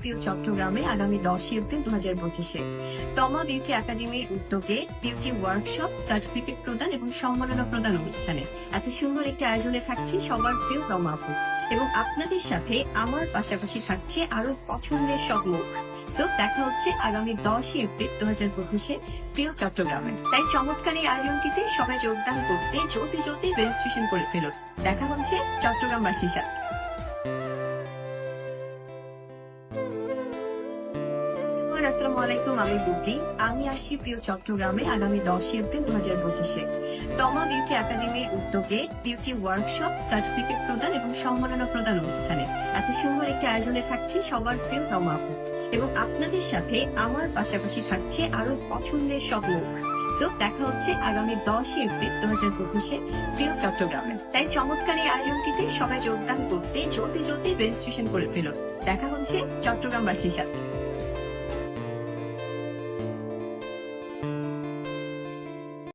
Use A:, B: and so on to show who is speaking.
A: প্রিয় চট্টগ্রামে আগামী দশই এপ্রিল দু হাজার পঁচিশে। তমা বিউটি একাডেমির উদ্যোগে বিউটি ওয়ার্কশপ, সার্টিফিকেট প্রদান এবং সম্মাননা প্রদান অনুষ্ঠানে। এত সুন্দর একটি আয়োজনে থাকছে সবার প্রিয় তমা আপু। এবং আপনাদের সাথে আমার পাশাপাশি থাকছে আরও পছন্দের সব মুখ সো দেখা হচ্ছে আগামী দশই এপ্রিল দু হাজার পঁচিশে প্রিয় চট্টগ্রামে। তাই চমৎকার এই আয়োজনটিতে সবাই যোগদান করতে জলদি জলদি রেজিস্ট্রেশন করে ফেলুন। দেখা হচ্ছে চট্টগ্রামবাসীর সাথে। আসসালামু আলাইকুম, আমি বুবলি। আমি আসছি প্রিয় চট্টগ্রামে আগামী দশই এপ্রিল দু হাজার পঁচিশে। তমা বিউটি একাডেমির উদ্যোগে বিউটি ওয়ার্কশপ, সার্টিফিকেট প্রদান এবং সম্মাননা প্রদান অনুষ্ঠানে। এত সুন্দর একটি আয়োজনে থাকছে সবার প্রিয় তমা আপু। এবং আপনাদের সাথে আমার পাশাপাশি থাকছে আরও পছন্দের সব মুখ সো দেখা হচ্ছে আগামী দশই এপ্রিল দু হাজার পঁচিশে প্রিয় চট্টগ্রামে। তাই চমৎকার এই আয়োজনটিতে সবাই যোগদান করতে, জলদি জলদি রেজিস্ট্রেশন করে ফেলুন। দেখা হচ্ছে চট্টগ্রামবাসীর সাথে।